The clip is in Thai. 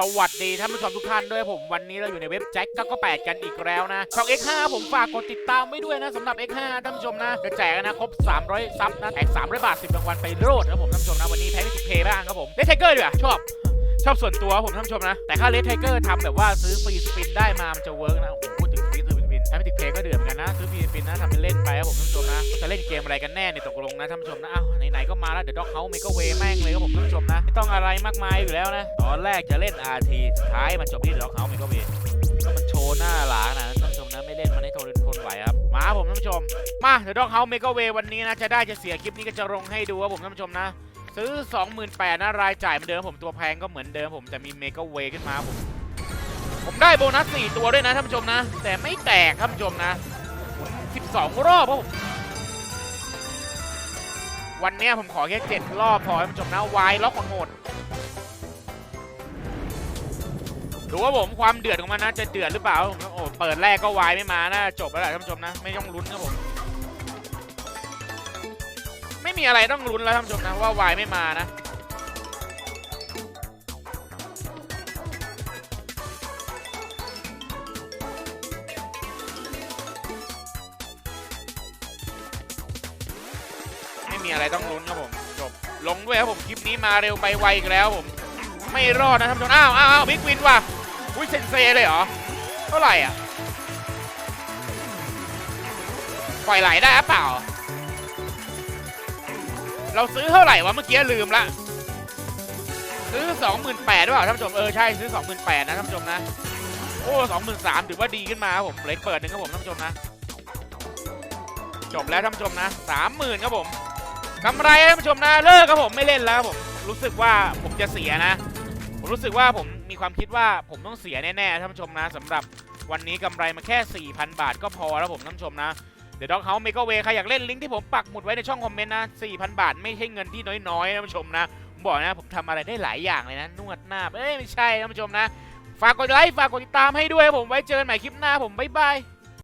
สวัสดีท่านผู้ชมทุกท่านด้วยผมวันนี้เราอยู่ในเว็บแจ็คก็แปดกันอีกแล้วนะช่อง X5 ผมฝากกดติดตามไว้ด้วยนะสำหรับ X5 ท่านผู้ชมนะจะแจกนะครบ 300 ซับนะแจก300 บาท 10รางวัลไปโรดนะผมท่านผู้ชมนะวันนี้แพ้ไปสิเพย์บ้างครับผมเลทไทเกอร์ดีกว่าชอบ ชอบส่วนตัวผมท่านผู้ชมนะ แต่ถ้าเลทไทเกอร์ทำแบบว่าซื้อฟรีสปินได้มามันจะเวิร์กนะโอ้โหพูดถึงฟรีสปินแพ้ไปสิเพย์ก็เดือดเหมือนกันนะซื้อฟรี ปินนะทำเป็นเล่นไปครับผมท่านผู้ชมนะจะเล่นเกมอะไรกันแน่เนี่ยตกลงนะท่านผู้ชมนะอ้าวไหนๆก็มาแล้วเดี๋ยวด็อกเฮาส์เมกเวแม่งเลยครับผมท่านผู้ชมนะไม่ต้องอะไรมากมายอยู่แล้วนะตอนแรกจะเล่น RT สุดท้ายมาจบที่ด็อกเฮาส์เมกเวก็มันโชว์หน้าหลานะท่านผู้ชมนะไม่เล่นมันให้ทนทนไหวครับมาครับผมท่านผู้ชม มาเดี๋ยวด็อกเฮาส์เมกเววันนี้นะจะได้จะเสียคลิปนี้ก็จะลงให้ดูครับผมท่านผู้ชมนะซื้อ 28,000นะรายจ่ายเหมือนเดิมผมตัวแพงก็เหมือนเดิมผมแต่มีเมกเวขึ้นมาผมผมได้โบนัส 4 ตัวด้วยนะท่านผู้ชมนะ แต่ไม่แตกท่านผู้ชมนะหมุน 12 รอบครับผมวันนี้ผมขอแค่ 7 รอบพอท่านผู้ชมนะวายล็อกโหดดูว่าผมความเดือดของมันนะจะเดือดหรือเปล่าผมโอ้เปิดแรกก็วายไม่มานะจบแล้วแหละท่านผู้ชมนะ ไม่ต้องลุ้นครับผม ไม่มีอะไรต้องลุ้นแล้วท่านผู้ชมนะว่าวายไม่มานะ มีอะไรต้องลุ้นครับผมจบลงด้วยครับผมคลิปนี้มาเร็วไปไวอีกแล้วผมไม่รอดนะท่านผู้ชมอ้าวอ้าวบิ๊กวินว่ะอุ้ยเซนเซเลยเหรอเท่าไหร่อะปล่อยไหลได้หรือเปล่า เราซื้อเท่าไหร่วะเมื่อกี้ลืมละซื้อ 28,000หรือเปล่าท่านผู้ชมเออใช่ซื้อ 28,000นะท่านผู้ชมนะโอ้23,000ถือว่าดีขึ้นมาครับผมเลยเปิดหนึ่งครับผมท่านผู้ชมนะจบแล้วท่านผู้ชมนะ30,000ครับผม กำไรท่านผู้ชมนะเลิกครับผมไม่เล่นแล้วผมรู้สึกว่าผมจะเสียนะ ผมรู้สึกว่าผมมีความคิดว่าผมต้องเสียแน่ๆท่านผู้ชมนะสำหรับวันนี้กำไรมาแค่ 4,000 บาทก็พอแล้วผมท่านผู้ชมนะเดี๋ยวด็อกเฮาส์เมกเวใครอยากเล่นลิงก์ที่ผมปักหมุดไว้ในช่องคอมเมนต์นะ4,000 บาทไม่ใช่เงินที่น้อยๆท่านผู้ชมนะผมบอกนะผมทำอะไรได้หลายอย่างเลยนะนวดหน้าเอ้ยไม่ใช่ท่านผู้ชมนะ ฝากกดไลค์ฝากกดติดตามให้ด้วยผมไว้เจอกันใหม่คลิปหน้าผมบ๊ายบาย